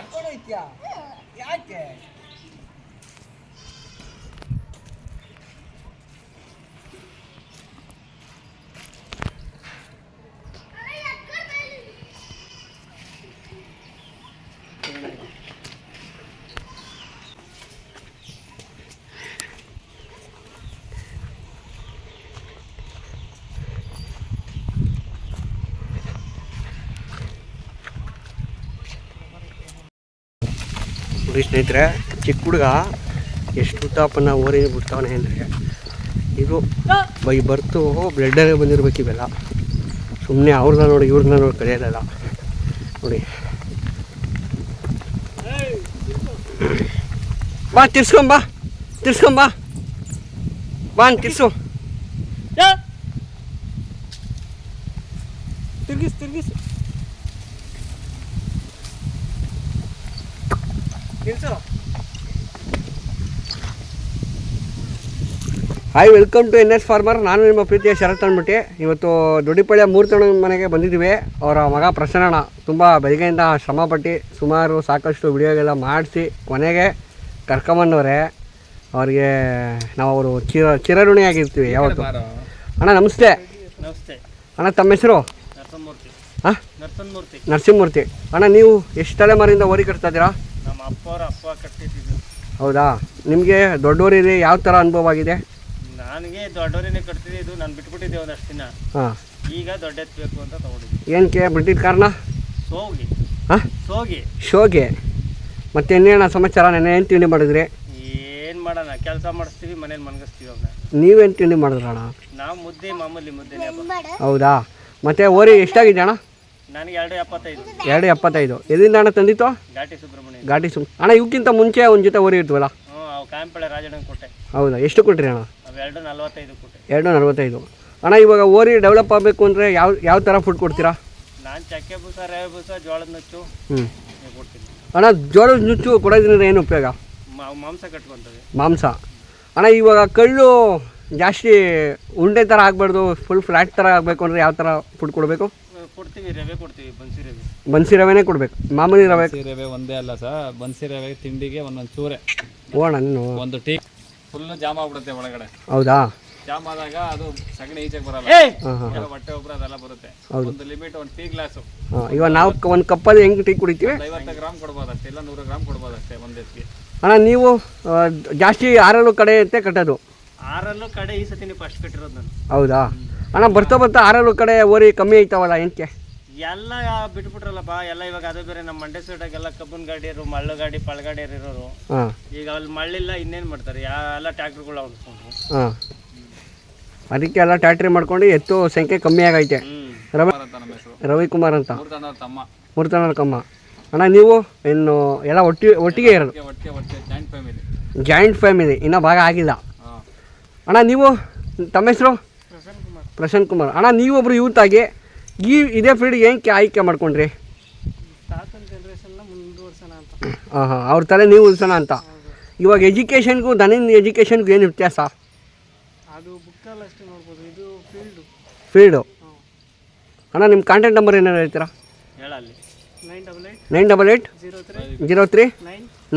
ಕರ್ಕೊಂಡು ಹೋಯ್ತೀಯಾ ಯಾಕೆ? ನೋಡಿ ಸ್ನೇಹಿತರೆ, ಚಿಕ್ಕ ಹುಡುಗ ಎಷ್ಟು ಉತ್ತಾಪನ ಓರಿ ಬಿಡ್ತಾವನೆ ಅಂದರೆ, ಇದು ಬೈ ಬರ್ತು ಬ್ಲಡ್ಡಲ್ಲೇ ಬಂದಿರ್ಬೇಕು ಇವೆಲ್ಲ. ಸುಮ್ಮನೆ ಅವ್ರನ್ನ ನೋಡಿ ಇವ್ರನ್ನ ನೋಡಿ ಕರೆಯೋದಲ್ಲ. ನೋಡಿ. ಬಾ ತಿರ್ಸ್ಕೊಂಬಾ ತಿರ್ಸ್ಕೊಂಬಾ ಬಾ. ತಿರ್ಸು. ತಿರ್ಗಿಸ್ ತಿರ್ಗಿಸ್. Hi welcome to N S farmer ನಾನು ನಿಮ್ಮ ಪ್ರೀತಿಯ ಶರತ್ ಅಂದ್ಬಿಟ್ಟು. ಇವತ್ತು ದೊಡ್ಡಿಪಳ್ಳಿಯ ಮೂರ್ತಿಗಳ ಮನೆಗೆ ಬಂದಿದ್ದೀವಿ. ಅವರ ಮಗ ಪ್ರಸನ್ನ ತುಂಬ ಬೆಳಗ್ಗೆಯಿಂದ ಶ್ರಮಪಟ್ಟು ಸುಮಾರು ಸಾಕಷ್ಟು ವಿಡಿಯೋಗೆಲ್ಲ ಮಾಡಿಸಿ ಕೊನೆಗೆ ಕರ್ಕೊಂಬಂದವ್ರೆ. ಅವರಿಗೆ ನಾವು ಅವರು ಚಿರ ಚಿರಋಣಿಯಾಗಿರ್ತೀವಿ ಯಾವತ್ತು. ಅಣ್ಣ ನಮಸ್ತೆ. ನಮಸ್ತೆ. ಅಣ್ಣ ತಮ್ಮ ಹೆಸರು? ಹಾಂ ನರಸಿಂಹಮೂರ್ತಿ ನರಸಿಂಹಮೂರ್ತಿ. ಅಣ್ಣ ನೀವು ಎಷ್ಟು ತಲೆಮಾರಿಂದ ಓರಿ ಕಟ್ತಾ ಇದ್ದೀರಾ? ನಮ್ಮ ಅಪ್ಪ ಅವ್ರ ಅಪ್ಪ ಕಟ್ಟಿದ್ದು ಹೌದಾ? ನಿಮಗೆ ದೊಡ್ಡೋರಿ ಯಾವ ಥರ ಅನುಭವ ಆಗಿದೆ? ನನಗೆ ದೊಡ್ಡವರೇನೆ ಇದು ನಾನು ಬಿಟ್ಬಿಟ್ಟಿದ್ದೆ ಒಂದಷ್ಟು ದಿನ. ಹಾಂ. ಈಗ ದೊಡ್ಡ ಎತ್ತಬೇಕು ಅಂತ ತಗೊಂಡಿದ್ದೆ. ಏನಕ್ಕೆ ಬಿಟ್ಟಿದ್ದ ಕಾರಣ? ಸೋಗಿ. ಹಾಂ? ಸೋಗಿ. ಶೋಗೆ ಮತ್ತೆ ಇನ್ನೇನ ಸಮಾಚಾರ? ನೆನೆ ಏನು ತಿಂಡಿ ಮಾಡಿದ್ರಿ? ಏನು ಮಾಡೋಣ ಕೆಲಸ ಮಾಡಿಸ್ತೀವಿ ಮನೇಲಿ ಮನ್ಗಿಸ್ತೀವಿ ಅವನ್ನ ನೀವೇನು ತಿಂಡಿ ಮಾಡಿದ್ರಣ್ಣ ನಾವು ಮುದ್ದೆ ಮಾಮೂಲಿ ಮುದ್ದೆ ಹೌದಾ? ಮತ್ತೆ ಓರಿ ಎಷ್ಟಾಗಿದೆ ಅಣ್ಣ? ನನಗೆ ಎರಡು ಎಪ್ಪತ್ತೈದು. ಎರಡು ಎಪ್ಪತ್ತೈದು. ಎಲ್ಲಿಂದ ಅಣ್ಣ ತಂದಿತ್ತು ಘಾಟಿ ಸುಬ್ರಹ್ಮಣ್ಯ. ಘಾಟಿ ಸುಮ್ ಅಣ್ಣ ಇವಕ್ಕಿಂತ ಮುಂಚೆ ಒಂದು ಜೊತೆ ಓರಿ ಇರ್ತವಲ್ಲ ಹ್ಞೂ ಅವು ಕಾಂಪಳೆ ರಾಜಣ್ಣ ಕೊಟ್ಟೆ ಹೌದಾ? ಎಷ್ಟು ಕೊಟ್ರಿ ಅಣ್ಣ? ಅವೆರಡು ನಲ್ವತ್ತೈದು ಕೊಟ್ಟೆ ಎರಡು ನಲ್ವತ್ತೈದು. ಅಣ್ಣ ಇವಾಗ ಓರಿ ಡೆವಲಪ್ ಆಗಬೇಕು ಅಂದರೆ ಯಾವ ಯಾವ ಥರ ಫುಡ್ ಕೊಡ್ತೀರಾ? ನಾನು ಚಕ್ಕೆ ಬೂಸ ರವೆ ಬೂಸ ಜೋಳದ ನುಚ್ಚು. ಹ್ಞೂ ಕೊಡ್ತೀನಿ. ಅಣ್ಣ ಜೋಳದ ನುಚ್ಚು ಕೊಡೋದ್ರಿಂದ ಏನು ಉಪಯೋಗ? ಮಾಂಸ ಕಟ್ಕೊತದೆ ಮಾಂಸ. ಅಣ್ಣ ಇವಾಗ ಕಳ್ಳು ಜಾಸ್ತಿ ಉಂಡೆ ಥರ ಆಗಬಾರ್ದು ಫುಲ್ ಫ್ಲ್ಯಾಟ್ ಥರ ಆಗಬೇಕು ಅಂದರೆ ಯಾವ ಥರ ಫುಡ್ ಕೊಡಬೇಕು? ಕೊಡ್ತೀವಿ ರವೆ ಕೊಡ್ತೀವಿ ಬನ್ಸಿ ರವೆ. ಬನ್ಸಿ ರವೆನೇ ಕೊಡ್ಬೇಕು. ಮಾಮೂಲಿ ರವೆ ಬನ್ಸಿ ರವೆ ಒಂದೇ ಅಲ್ಲ ಸರ್. ಬನ್ಸಿ ರವೆ ತಿಂಡಿಗೆ ಒಂದೊಂದು ಚೂರೆ. ಓಣ ನೀನು ಒಂದು ಟೀ ಫುಲ್ ಜಾಮ್ ಆಗ್ಬಿಡುತ್ತೆ ಒಳಗಡೆ. ಹೌದಾ? ಜಾಮ್ ಆದಾಗ ಅದು ಸಗಣಿ ಈಚೆಗೆ ಬರಲ್ಲ. ಹೊಟ್ಟೆ ಒಬ್ಬರ ಅದೆಲ್ಲ ಬರುತ್ತೆ. ಒಂದು ಲಿಮಿಟ್ ಒಂದು ಟೀ ಗ್ಲಾಸ್. ಇವಾಗ ನಾವು ಒಂದು ಕಪ್ಪಲ್ಲಿ ಹೆಂಗ್ ಟೀ ಕುಡಿತೀವಿ? ಐವತ್ತು ಗ್ರಾಮ್ ಕೊಡ್ಬೋದು ಅಷ್ಟೇ ಇಲ್ಲ ನೂರು ಗ್ರಾಮ್ ಕೊಡ್ಬೋದು ಅಷ್ಟೇ ಒಂದು ಅಣ್ಣ ನೀವು ಜಾಸ್ತಿ ಆರಲ್ಲೂ ಕಡೆ ಅಂತ ಕಟ್ಟೋದು. ಆರಲ್ಲೂ ಕಡೆ ಈ ಸತಿ ನೀವು ಫಸ್ಟ್ ಕಟ್ಟಿರೋದು ನಾನು. ಹೌದಾ? ಅಣ್ಣ ಬರ್ತಾ ಬರ್ತಾ ಆರಲ್ಲೂ ಕಡೆ ಓರಿ ಕಮ್ಮಿ ಆಯ್ತಾವಲ್ಲ ಏನಕ್ಕೆ ಎಲ್ಲ ಬಿಟ್ಬಿಟ್ರಲ್ಲಪ್ಪ ಎಲ್ಲ ಇವಾಗ ಅದು ಬೇರೆ ನಮ್ಮ ಮಂಡ್ಯ ಸೈಡಾಗೆಲ್ಲ ಕಬ್ಬನ್ ಗಾಡಿಯರು ಮಳ್ಳು ಗಾಡಿ ಪಳಗಾಡಿಯರು ಇರೋರು. ಹಾಂ. ಈಗ ಅಲ್ಲಿ ಮಳ್ಳಿಲ್ಲ ಇನ್ನೇನು ಮಾಡ್ತಾರೆ? ಎಲ್ಲ ಟ್ಯಾಕ್ಟ್ರುಗಳು ಹೊಂದ್ಕೊಂಡ್ರು ಹಾಂ. ಅದಕ್ಕೆ ಎಲ್ಲ ಟ್ಯಾಕ್ಟ್ರಿ ಮಾಡ್ಕೊಂಡು ಎತ್ತು ಸಂಖ್ಯೆ ಕಮ್ಮಿ ಆಗೈತೆ. ರವಿ ಅಂತ ನಮ್ಮ ಹೆಸರು. ರವಿಕುಮಾರ್ ಅಂತ. ಮೂರ್ತನ ಕಮ್ಮ ಅಣ್ಣ ನೀವು? ಇನ್ನು ಎಲ್ಲ ಒಟ್ಟಿ ಒಟ್ಟಿಗೆ ಇರೋದು. ಒಟ್ಟಿಗೆ ಒಟ್ಟಿಗೆ ಒಟ್ಟಿಗೆ ಜಾಯಿಂಟ್ ಫ್ಯಾಮಿಲಿ ಜಾಯಿಂಟ್ ಫ್ಯಾಮಿಲಿ ಇನ್ನೂ ಭಾಗ ಆಗಿಲ್ಲ. ಅಣ್ಣ ನೀವು? ತಮ್ಮ ಹೆಸರು? ಪ್ರಶಾಂತ್ ಕುಮಾರ್. ಅಣ್ಣ ನೀವೊಬ್ರು ಯೂತ್ ಆಗಿ ಈ ಇದೇ ಫೀಲ್ಡ್ ಏನಕ್ಕೆ ಆಯ್ಕೆ ಮಾಡ್ಕೊಂಡ್ರಿ? ಹಾಂ ಹಾಂ ಅವ್ರ ತಲೆ ನೀವು ಉಳಿಸೋಣ ಅಂತ. ಇವಾಗ ಎಜುಕೇಷನ್ಗೂ ದನಿನ ಎಜುಕೇಷನ್ಗೂ ಏನು ವ್ಯತ್ಯಾಸ? ಅದು ಬುಕ್ಕಲ್ಲಿ ಅಷ್ಟೇ ನೋಡ್ಬೋದು. ಇದು ಫೀಲ್ಡು ಫೀಲ್ಡು ಅಣ್ಣ ನಿಮ್ಮ ಕಾಂಟ್ಯಾಕ್ಟ್ ನಂಬರ್ ಏನಾರು ಹೇಳ್ತೀರಾ? ಹೇಳಲ್ಲಿ nine double eight nine double eight zero three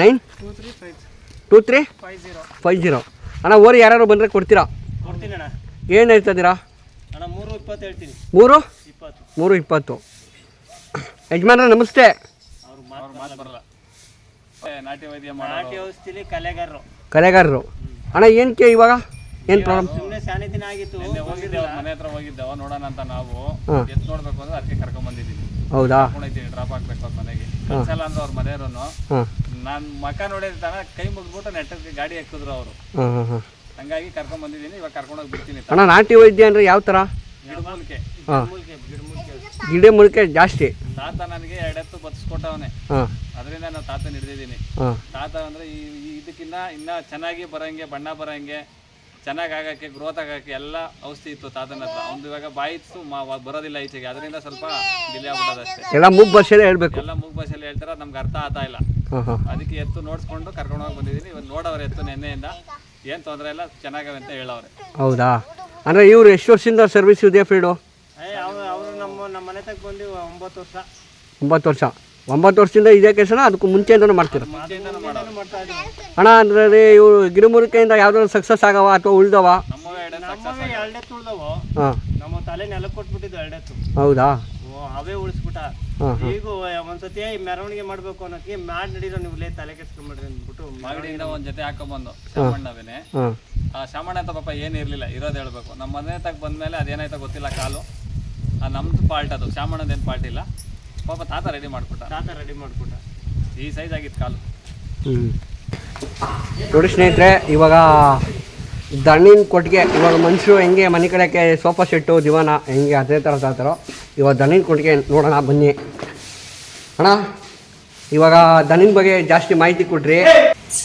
nine two three five three five zero ಅಣ್ಣ ಓರಿ ಯಾರು ಬಂದರೆ ಕೊಡ್ತೀರಾ? ಕೊಡ್ತೀನಿ ಅಣ್ಣ. ಏನು ಹೇಳ್ತಿದ್ದೀರಾ ಅಣ್ಣ ಮೂರು ಇಪ್ಪತ್ತು ಹೇಳ್ತೀನಿ. ಮೂರು? ಇಪ್ಪತ್ತು. ಮೂರು ಇಪ್ಪತ್ತು. ಯಜಮಾನ್ರೆ ನಮಸ್ತೆ. ಅವ್ರು ಮಾತು ಅವ್ರ ಮಾತು ಬರಲ್ಲ. ಏ, ನಾಟಿ ವೈದ್ಯ ನಾಟಿ ಮಾಡೋದು ಕಲೆಗಾರರು. ಕಲೆಗಾರರು. ಅಣ್ಣ ಏನಕ್ಕೆ ಇವಾಗ? ಏನು ಪ್ರಾಬ್ಲಮ್? ಸುಮ್ಮನೆ ಆಗಿತ್ತು ನಿನ್ನೆ ಹೋಗಿದ್ದೆ ಅವ್ರ ಮನೆ ಹತ್ರ ಹೋಗಿದ್ದೆವ ನೋಡೋಣ ಅಂತ ನಾವು. ಎತ್ ಎತ್ತು ನೋಡ್ಬೇಕು ಅಂದ್ರೆ ಅದಕ್ಕೆ ಕರ್ಕೊಂಡ್ ಬಂದಿದ್ದೀವಿ ಹೌದಾ? ಕರ್ಕೊಂಡಿದ್ದೀನಿ ಡ್ರಾಪ್ ಹಾಕ್ಬೇಕು ಅವ್ರ ಮನೆಗೆ. ಕಳ್ಸಲ್ಲ ಅಂದ್ರೆ ಅವ್ರ ಮನೆಯವರು ನಾನು ಮಕ ನೋಡಿದ ತನ ಕೈ ಮುಗ್ಬಿಟ್ಟು ನೆಟ್ಟಕ್ಕೆ ಗಾಡಿ ಹಾಕಿದ್ರು ಅವರು. ಹಾಂ ಹಾಂ ಹಾಂ. ಹಂಗಾಗಿ ಕರ್ಕೊಂಡ್ ಬಂದಿದ್ದೀನಿ ಇವಾಗ ಕರ್ಕೊಂಡೋಗಿ ಬಿಡ್ತೀನಿ ಅಣ್ಣ ನಾಟಿ ವೈದ್ಯ ಅಂದ್ರೆ ಯಾವ ಥರ ಹಾಂ. ಗಿಡಮೂಲಿಕೆ ಗಿಡ ಮುಳಿಕೆ ಜಾಸ್ತಿ. ತಾತ ನನಗೆ ಎರಡೆತ್ತು ಬದುಸ್ಕೊಟ್ಟವನೆ. ಹಾಂ. ಅದರಿಂದ ನಾನು ತಾತ ಹಿಡಿದಿದ್ದೀನಿ ಹಾಂ. ತಾತ ಅಂದ್ರೆ ಈ ಈ- ಇದಕ್ಕಿನ್ನ ಇನ್ನ ಚೆನ್ನಾಗಿ ಬರಂಗೆ ಬಣ್ಣ ಬರಂಗೆ ಚೆನ್ನಾಗಿ ಆಗಕ್ಕೆ ಗ್ರೋತ್ ಆಗಕ್ಕೆ ಎಲ್ಲ ಔಷಧಿ ಇತ್ತು ತಾತನ ಹತ್ರ. ಅವ್ನು ಇವಾಗ ಬಾಯಿತ್ತು ಬರೋದಿಲ್ಲ ಈಚೆಗೆ. ಅದರಿಂದ ಸ್ವಲ್ಪ ಡಿಲೇ ಆಗ್ಬಿಡೋದಷ್ಟೇ ಎಲ್ಲ ಮೂಗ್ ಭಾಷೆಲೇ ಹೇಳ್ಬೇಕು. ಎಲ್ಲ ಮೂಗ್ ಭಾಷೆಯಲ್ಲಿ ಹೇಳ್ತಾರ ನಮ್ಗೆ ಅರ್ಥ ಆಗ್ತಾ ಇಲ್ಲ. ಹಾಂ ಹಾಂ. ಅದಕ್ಕೆ ಎತ್ತು ನೋಡ್ಸ್ಕೊಂಡು ಕರ್ಕೊಂಡು ಹೋಗಿ ಬಂದಿದ್ದೀನಿ. ಇವಾಗ ನೋಡವ್ರೆ ಎತ್ತು ನೆನ್ನೆಯಿಂದ. ಏನು ತೊಂದರೆ ಇಲ್ಲ ಚೆನ್ನಾಗವೆ ಅಂತ ಹೇಳವ್ರೆ. ಹೌದಾ? ಅಂದರೆ ಇವರು ಎಷ್ಟು ವರ್ಷದಿಂದ ಸರ್ವಿಸ್ ಇದೆ ಫೀಲ್ಡು ಏ ಅವ್ರು ಅವರು ನಮ್ಮ ನಮ್ಮ ಮನೆ ತಗ ಬಂದು ಒಂಬತ್ತು ವರ್ಷ. ಒಂಬತ್ತು ವರ್ಷ. ಒಂಬತ್ತು ವರ್ಷದಿಂದ ಇದೇ ಕೆಲಸನ ಅದಕ್ಕೂ ಮುಂಚೆಯಿಂದನೂ ಮಾಡ್ತೀರ? ಮಾಡ್ತಾ ಇದೀವಿ ಅಣ್ಣ ಅಂದ್ರೆ ಇವರು ಗಿಡಮೂಲಿಕೆಯಿಂದ ಯಾವ್ದಾದ್ರು ಸಕ್ಸಸ್ ಆಗವ ಅಥವಾ ಉಳ್ದವ? ನಮ್ಮವೇ ಎರಡೇ ನಮ್ಮವೇ ಎರಡೇ ತುಳ್ದವು. ಹಾಂ. ನಮ್ಮ ತಲೆ ನೆಲ ಕೊಟ್ಬಿಟ್ಟಿದ್ದು ಎರಡೆತ್ತು ಹೌದಾ? ಓ, ಅವೇ ಉಳಿಸ್ಬಿಟ್ಟ. ಈಗ ಒಂದ್ಸತಿ ಮೆರವಣಿಗೆ ಮಾಡ್ಬೇಕು ಅನ್ನೋಕೆ ಮಾಡಿ ನಡೀರೋ ನೀವು ಲೇ ತಲೆ ಕೆಡ್ಸ್ಕೊಂಡ್ಬಿಡ್ರಿ ಅಂದ್ಬಿಟ್ಟು ಮಾಗಡಿಯಿಂದ ಒಂದ್ ಜೊತೆ ಹಾಕೊಂಬಂದು ಹಾಂ. ಆ ಶಾಮಣ್ಣ ಅಂತ ಪಾಪ ಏನು ಇರಲಿಲ್ಲ ಇರೋದು ಹೇಳಬೇಕು. ನಮ್ಮ ಮನೆ ತಗ ಬಂದ್ಮೇಲೆ ಅದೇನಾಯ್ತೋ ಗೊತ್ತಿಲ್ಲ ಕಾಲು. ಆ ನಮ್ದು ಪಾಲ್ಟ್ ಅದು. ಶಾಮಣ್ಣದೇನು ಪಾಲ್ಟ್ ಇಲ್ಲ. ಪಾಪ ತಾತ ರೆಡಿ ಮಾಡಿಬಿಟ್ಟ ತಾತ ರೆಡಿ ಮಾಡಿಬಿಟ್ಟ ಈ ಸೈಜ್ ಆಗಿತ್ತು ಕಾಲು. ಹ್ಞೂ ನೋಡಿ ಸ್ನೇಹಿತರೆ ಇವಾಗ ದಣ್ಣಿನ ಕೊಟ್ಟಿಗೆ ಇವಾಗ ಮನುಷ್ಯರು ಹೆಂಗೆ ಮನೆ ಕಡೆಗೆ ಸೋಫಾ ಸೆಟ್ಟು ದಿವಾನ ಹೆಂಗೆ ಅದೇ ಥರ ತರ್ತಾರೋ ಇವಾಗ ದಣ್ಣಿನ ಕೊಟ್ಟಿಗೆ ನೋಡೋಣ ಬನ್ನಿ. ಅಣ್ಣ ಇವಾಗ ದಣ್ಣಿನ ಬಗ್ಗೆ ಜಾಸ್ತಿ ಮಾಹಿತಿ ಕೊಟ್ರಿ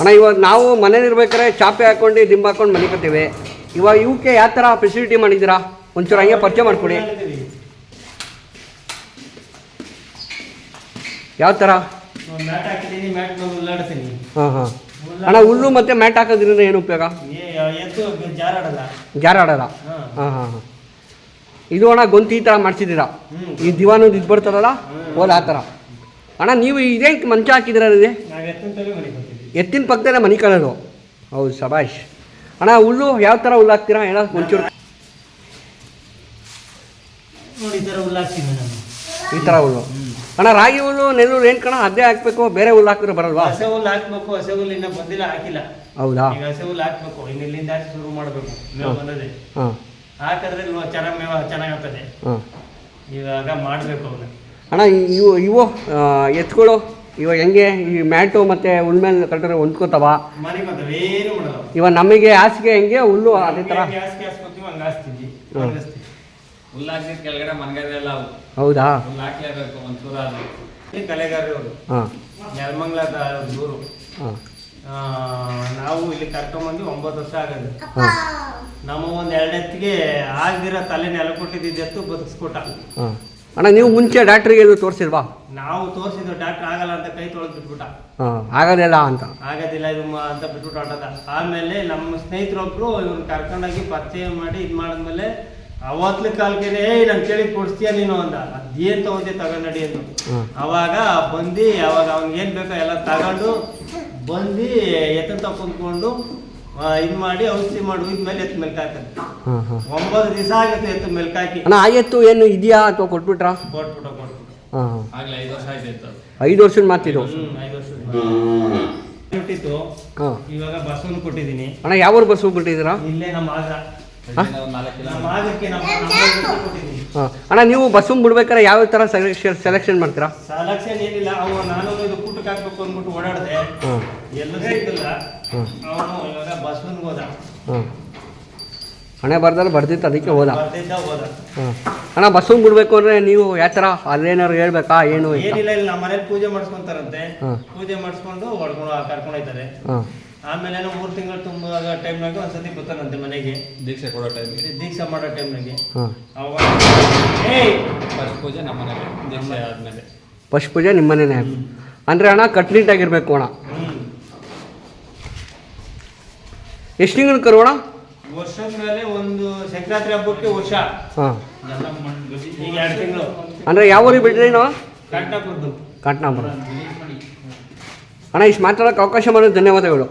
ಅಣ್ಣ ಇವಾಗ ನಾವು ಮನೇಲಿರ್ಬೇಕಾದ್ರೆ ಚಾಪೆ ಹಾಕೊಂಡು ದಿಂಬ ಹಾಕೊಂಡು ಮನೆ ಕತ್ತೀವಿ ಇವಾಗ ಇವಕ್ಕೆ ಯಾವ ಥರ ಫೆಸಿಲಿಟಿ ಮಾಡಿದ್ದೀರಾ? ಒಂಚೂರು ಹಂಗೆ ಪರಿಚಯ ಮಾಡಿಕೊಡಿ. ಯಾವ ಥರ? ಮ್ಯಾಟ್ ಹಾಕಿದ್ದೀನಿ ಮ್ಯಾಟ್ ಮೇಲೆ ಉಲ್ಲಾಡ್ತೀನಿ. ಹಾಂ ಹಾಂ. ಅಣ್ಣ ಹುಲ್ಲು ಮತ್ತು ಮ್ಯಾಟ್ ಹಾಕೋದ್ರಿಂದ ಏನು ಉಪಯೋಗ? ಜಾರಾಡಲ್ಲ ಜಾರಾಡಲ್ಲ ಹಾಂ. ಹಾಂ ಇದು ಅಣ್ಣ ಗೊಂತಿ ಈ ಥರ ಮಾಡಿಸಿದ್ದೀರಾ? ಈ ದಿವಾನದ ಇದು ಬರ್ತದಲ್ಲ? ಹೋದ ಆ ಥರ. ಅಣ್ಣ ನೀವು ಇದೇ ಮಂಚ ಹಾಕಿದ್ದೀರಾ ಇದೆ ಎತ್ತಿನ ಪಕ್ಕದಲ್ಲೇ ಮನೆ ಕಳೋದು ಹೌದು ಸಬಾಷ್. ಅಣ್ಣ ಹುಲ್ಲು ಯಾವ ಥರ ಹುಲ್ಲು ಹಾಕ್ತೀರಾ ಏನೋ ಒಂಚೂರು. ನೋಡಿ ಈ ಥರ ಈ ಹುಲ್ಲು. ಅಣ್ಣ ರಾಗಿ ಹುಲ್ಲು ನೆಲ್ಲೂರು ಏನು ಕಣ ಅದೇ ಹಾಕ್ಬೇಕು ಬೇರೆ ಹುಲ್ಲು ಹಾಕಿದ್ರೆ ಬರಲ್ವಾ? ಹಸೆ ಹುಲ್ಲು ಹಾಕ್ಬೇಕು ಹಸೆ ಹುಲ್ಲು ಇನ್ನೂ ಬಂದಿಲ್ಲ ಹಾಕಿಲ್ಲ. ಹೌದಾ? ಈಗ ಹಸೆ ಹುಲ್ಲು ಹಾಕ್ಬೇಕು ಇನ್ನು ಇಲ್ಲಿಂದ ಆಚೆ ಶುರು ಮಾಡಬೇಕು ಮೇವು ಬಂದದೆ. ಹಾಂ. ಹಾಕಿದ್ರೆ ಚೆನ್ನಾಗಿ ಮೇವು ಚೆನ್ನಾಗಾಗ್ತದೆ. ಹಾಂ. ಇವಾಗ ಮಾಡಬೇಕು ಅವನ್ನ ಅಣ್ಣ ಇವು ಇವು ಎತ್ಗಳು ಇವಾಗ ಹೆಂಗೆ? ಈ ಮ್ಯಾಟು ಮತ್ತು ಉಳ್ಮೆ ಕಟ್ಟರೆ ಹೊಂದ್ಕೋತವ? ಇವಾಗ ನಮಗೆ ಹಾಸಿಗೆ ಹೆಂಗೆ? ಹುಲ್ಲು ಅದೇ ಥರ ಹೌದಾ? ನಾವು ಇಲ್ಲಿ ಕರ್ಕೊಂಬಂದು ಒಂಬತ್ತು ವರ್ಷ ಆಗದು. ನಮ್ಮ ಒಂದ್ ಎರಡೆತ್ತಿಗೆ ಆಗದಿರೋ ತಲೆ ನೆಲ ಕೊಟ್ಟಿದ್ದೆತ್ತು ಬದುಕಿಸ್ಕೊಟ್ಟ. ಹಾಂ. ಅಣ್ಣ ನೀವು ಮುಂಚೆ ಡಾಕ್ಟ್ರಿಗೆ ಇದು ತೋರಿಸಿಲ್ವಾ? ನಾವು ತೋರಿಸಿದ್ರು ಡಾಕ್ಟರ್ ಆಗಲ್ಲ ಅಂತ ಕೈ ತೊಳೆದು ಬಿಟ್ಬಿಟ್ಟ. ಹಾಂ ಆಗೋದಿಲ್ಲ ಅಂತ. ಆಗೋದಿಲ್ಲ ಇದು ಮ- ಅಂತ ಬಿಟ್ಬಿಟ್ಟು ಆಟದ. ಆಮೇಲೆ ನಮ್ಮ ಸ್ನೇಹಿತರೊಬ್ರು ಇವ್ರನ್ನ ಕರ್ಕೊಂಡೋಗಿ ಪರಿಚಯ ಮಾಡಿ ಇದು ಮಾಡಿದ್ಮೇಲೆ ಅವತ್ಲ ಕಾಲಕ್ಕೆ ಏಯ್ ನಾನು ಕೇಳಿ ಕೊಡಿಸ್ತೀಯ ನೀನು? ಅಂದ. ಅದೇನು ತಗೊಂಡೆ ತಗೊಂಡಡಿ ಅಂತ ಅವಾಗ ಬಂದು ಅವಾಗ ಅವ್ನಿಗೆ ಏನು ಬೇಕೋ ಎಲ್ಲ ತಗೊಂಡು ಬಂದು ಎತ್ತ ಕುಂತ್ಕೊಂಡು ಇದು ಮಾಡಿ ಔಷಧಿ ಮಾಡಿ ಎತ್ತ ಹಾಕದು ಹಾಂ ಹಾಂ ಒಂಬತ್ತು ದಿವಸ ಆಗುತ್ತೆ ಎತ್ತು ಅಣ್ಣ ಆಯತ್ತು ಏನು ಇದೆಯಾ ಅಥವಾ ಕೊಟ್ಬಿಟ್ರಾ? ಕೊಟ್ಬಿಟ್ಟು ಕೊಟ್ಬಿಟ್ಟು. ಹಾಂ ಹಾಂ ಆಗ್ಲೇ ಐದು ವರ್ಷ ಆಯ್ತು ಅದು ಐದು ವರ್ಷದ ಮಾತಿದು ಹ್ಮ್ ಐದು ವರ್ಷ ಕೊಟ್ಟಿತ್ತು ಹಾಂ. ಇವಾಗ ಬಸ್ಸನ್ನು ಕೊಟ್ಟಿದ್ದೀನಿ. ಅಣ್ಣ ಯಾವ ಬಸ್ ಬಿಟ್ಟಿದ್ದೀರಾ ಇಲ್ಲೇ ನಮ್ಮ ಆಗ ನಮ್ಮ ಆಗಕ್ಕೆ ನಮ್ಮ ನಮ್ಮ ಕೊಟ್ಟಿದ್ದೀನಿ. ಹಾಂ. ಅಣ್ಣ ನೀವು ಬಸ್ಸು ಬಿಡ್ಬೇಕಾದ್ರೆ ಯಾವ ಥರ ಸೆಲೆಕ್ಷನ್ ಸೆಲೆಕ್ಷನ್ ಮಾಡ್ತೀರಾ? ಸೆಲೆಕ್ಷನ್ ಏನಿಲ್ಲ ಅವ ನಾನು ಇದು ಕೂಟಕ್ಕೆ ಹಾಕ್ಬೇಕು ಅಂದ್ಬಿಟ್ಟು ಓಡಾಡಿದೆ. ಹಾಂ. ಎಲ್ಲೂ ಸಿಕ್ಕಿಲ್ಲ ಅವನು ಇವಾಗ ಬಸ್ಸನ್ಗೆ ಹೋದ. ಹಾಂ. ಹಣೆ ಬರ್ದಲ್ಲಿ ಬರ್ದಿತ್ತು ಅದಕ್ಕೆ ಹೋದ. ಹಾಂ. ಅಣ್ಣ ಬಸ್ಸು ಬಿಡಬೇಕು ಅಂದರೆ ನೀವು ಯಾವ ಥರ ಅಲ್ಲೇನಾದ್ರು ಹೇಳ್ಬೇಕಾ ಏನು ಏನಿಲ್ಲ ಇಲ್ಲ ನಮ್ಮ ಮನೇಲಿ ಪೂಜೆ ಮಾಡಿಸ್ಕೊಂತಾರಂತೆ. ಹಾಂ. ಪೂಜೆ ಮಾಡಿಸ್ಕೊಂಡು ಹೊಡ್ಕೊಂಡು ಕರ್ಕೊಂಡು ಹೋಯ್ತಾರೆ ಹಾಂ. ಆಮೇಲೆ ಏನೋ ಮೂರು ತಿಂಗಳು ತುಂಬುವಾಗ ಟೈಮ್ನಾಗ ಒಂದ್ಸತಿ ಬರ್ತಾನಂತೆ ಮನೆಗೆ. ದೀಕ್ಷೆ ಕೊಡೋ ಟೈಮಿಗೆ ದೀಕ್ಷೆ ಮಾಡೋ ಟೈಮ್ನಾಗೆ ಹಾಂ. ಅವಾಗ ಏಯ್! ಫಸ್ಟ್ ಪೂಜೆ ನಮ್ಮ ಮನೆಗೆ. ದೀಕ್ಷೆ ಆದ್ಮೇಲೆ. ಫಸ್ಟ್ ಪೂಜೆ ನಿಮ್ಮ ಮನೇನೆ. ಅಂದರೆ ಅಣ್ಣ ಕಟ್ನಿಟ್ಟಾಗಿರ್ಬೇಕು ಅಣ್ಣ. ಹ್ಮ್. ಎಷ್ಟು ತಿಂಗಳು ಕರು ಅಣ್ಣ? ವರ್ಷದ ಮೇಲೆ ಒಂದು ಸಂಕ್ರಾಂತಿ ಹಬ್ಬಕ್ಕೆ ವರ್ಷ. ಹಾಂ. ಈಗ ಎರಡು ತಿಂಗಳು. ಅಂದರೆ ಯಾವ ಊರಿಗೆ ಬಿಡ್ರಿ ನಾವು? ಕಟ್ಟಾಕುರ್ದು ಕಾಟ್ನಾಂಬರ ಅಣ್ಣ ಇಷ್ಟು ಮಾತಾಡೋಕ್ಕೆ ಅವಕಾಶ ಮಾಡೋದು ಧನ್ಯವಾದಗಳು.